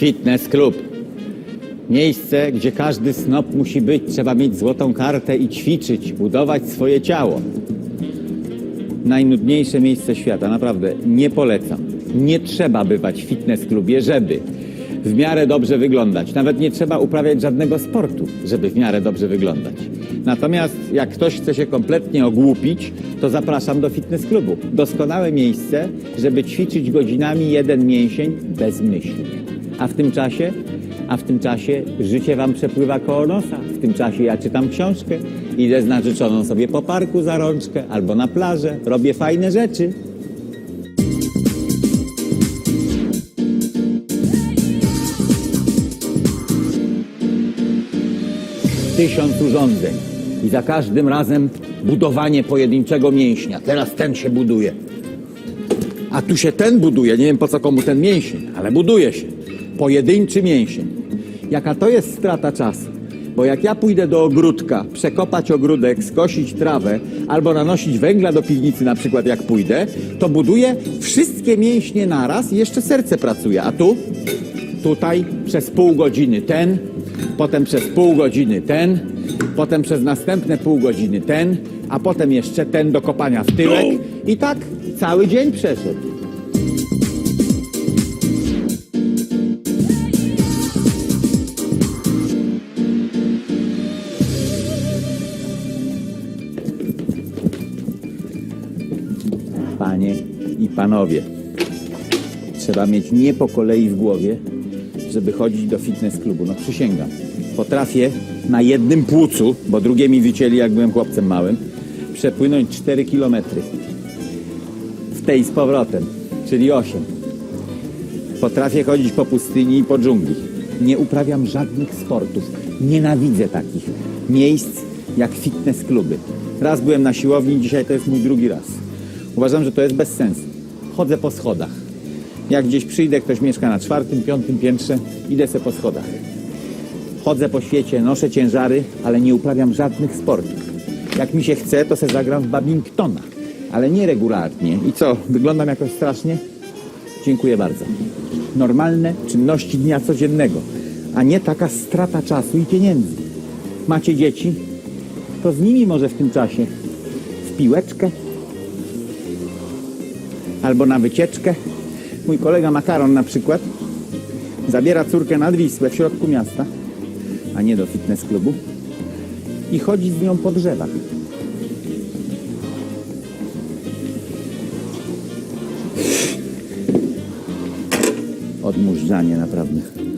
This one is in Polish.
Fitness Club. Miejsce, gdzie każdy snop musi być. Trzeba mieć złotą kartę i ćwiczyć, budować swoje ciało. Najnudniejsze miejsce świata, naprawdę nie polecam. Nie trzeba bywać w fitness klubie, żeby w miarę dobrze wyglądać. Nawet nie trzeba uprawiać żadnego sportu, żeby w miarę dobrze wyglądać. Natomiast jak ktoś chce się kompletnie ogłupić, to zapraszam do fitness klubu. Doskonałe miejsce, żeby ćwiczyć godzinami jeden mięsień bezmyślnie. A w tym czasie, a w tym czasie życie wam przepływa koło nosa. W tym czasie ja czytam książkę, idę z narzeczoną sobie po parku za rączkę albo na plażę, robię fajne rzeczy. tysiąc urządzeń i za każdym razem budowanie pojedynczego mięśnia. Teraz ten się buduje. A tu się ten buduje. Nie wiem po co komu ten mięsień, ale buduje się. Pojedynczy mięsień. Jaka to jest strata czasu? Bo jak ja pójdę do ogródka, przekopać ogródek, skosić trawę albo nanosić węgla do piwnicy na przykład jak pójdę, to buduję wszystkie mięśnie naraz i jeszcze serce pracuje. A tu? Tutaj przez pół godziny ten, potem przez pół godziny ten, potem przez następne pół godziny ten, a potem jeszcze ten do kopania w tyłek i tak cały dzień przeszedł. Panie i panowie, trzeba mieć nie po kolei w głowie, żeby chodzić do fitness klubu. No przysięgam. Potrafię na jednym płucu, bo drugie mi wycięli jak byłem chłopcem małym, przepłynąć 4 kilometry. W tej z powrotem, czyli 8. Potrafię chodzić po pustyni i po dżungli. Nie uprawiam żadnych sportów. Nienawidzę takich miejsc jak fitness kluby. Raz byłem na siłowni, dzisiaj to jest mój drugi raz. Uważam, że to jest bez sensu. Chodzę po schodach. Jak gdzieś przyjdę, ktoś mieszka na czwartym, piątym piętrze, idę se po schodach. Chodzę po świecie, noszę ciężary, ale nie uprawiam żadnych sportów. Jak mi się chce, to se zagram w badmintona, ale nie regularnie. I co, wyglądam jakoś strasznie? Dziękuję bardzo. Normalne czynności dnia codziennego, a nie taka strata czasu i pieniędzy. Macie dzieci? To z nimi może w tym czasie w piłeczkę albo na wycieczkę. Mój kolega Makaron na przykład zabiera córkę nad Wisłę w środku miasta, a nie do fitness klubu i chodzi z nią po drzewach. Odmurzanie naprawdę.